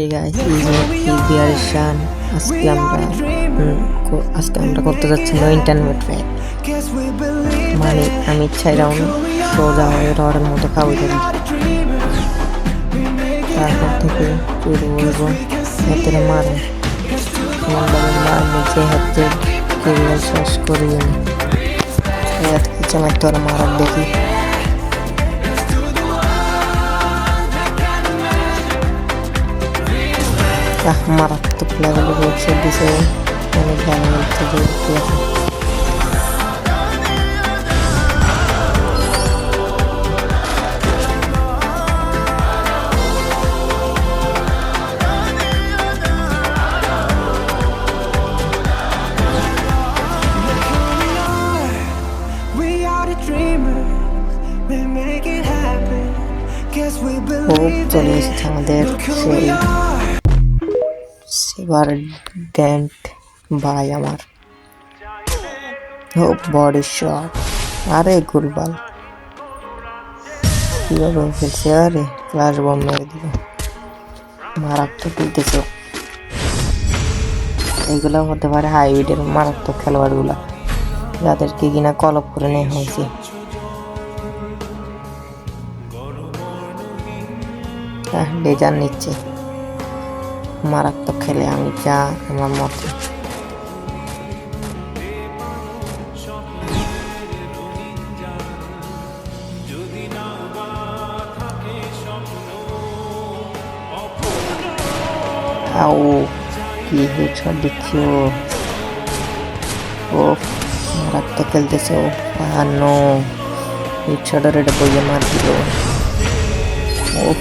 ইজিআর শান আজকে আমরা আজকে আমরা করতে যাচ্ছি ইন্টারনেট ফ্যাক মানে আমি ইচ্ছাই রাউন্ড সোজা হয়ে রডের মতো খাব ধরি তারপর থেকে শুরু করব হাতের মারে। মারবো যে হাতে কেরিয়ার শেষ করি। আমি এই হাতে কিছু মারতে মারার দেখি। the dreamers, we make it happen. Guess we O believe চলে it. এসেছে আমাদের Look who সেই সেবার ড্যান্ট ভাই আমার। ও বডি শট আরে গুলবাল। কীভাবে ফেলছে? আরে ফ্লাশ বম মেরে দিল। মারাত্মক দিতেছে। এইগুলো হতে পারে হাইব্রিডের মারাত্মক খেলোয়াড়গুলো যাদেরকে কিনা কলপ করে নেওয়া হয়েছে। আহ, লেজার নিচ্ছে। মারাত্মক খেলে আমি যা আমার মতে। আও, কি হেডশট দিচ্ছে ও। ও, মারাত্মক খেলতেছে ও। পানো হেডশটের এটা বইয়ে মার দিল। ও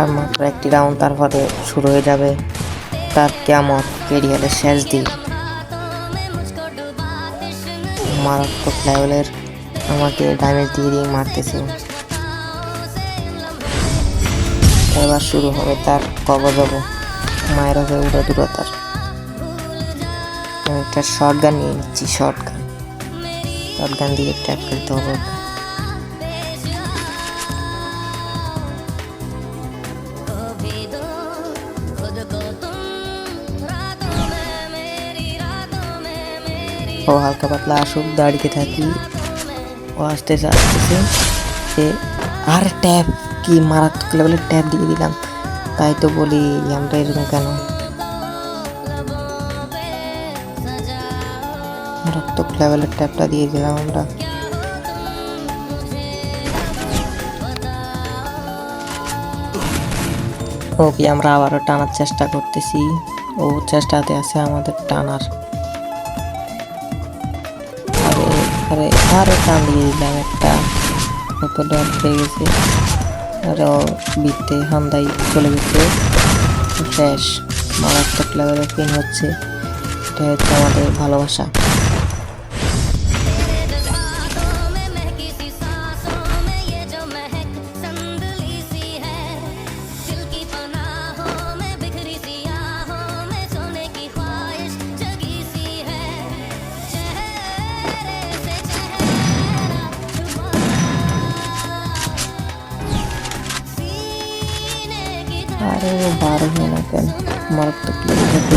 আর মাত্র একটি রাউন্ড তারপরে শুরু হয়ে যাবে তার কেমন কেরিয়ারের শেষ দিক মারাত্মক লেভেলের আমাকে ড্যামেজ দিয়ে দিয়ে মারতেছে। এবার শুরু হবে তার কবর দেবো মায়ের হবে উড়ো দূরতার। একটা শর্ট গান নিয়ে নিচ্ছি শর্ট গান শর্ট গান দিয়ে ট্যাপ করতে হবে ও হালকা পাতলা আসুক, দাঁড়িয়ে থাকি। ও আসতেছে আসতেছে। সে আর ট্যাপ, কি মারাত্মক লেভেলের ট্যাপ দিয়ে দিলাম। তাই তো বলি, আমরা এরকম কেন? মারাত্মক লেভেলের ট্যাপটা দিয়ে দিলাম আমরা। ওকে, আমরা আবারও টানার চেষ্টা করতেছি। ও চেষ্টাতে আছে আমাদের টানার। আরে আরও দিয়ে দিলাম একটা কত ডর পেয়ে গেছে। আরও বিতে হামদাই চলে গেছে। শেষ, মারাত্মক লেভেলের পিন হচ্ছে। এটা হচ্ছে আমাদের ভালোবাসা। की আরে ও বার হয় না কেন মারাত্মক লেভেলের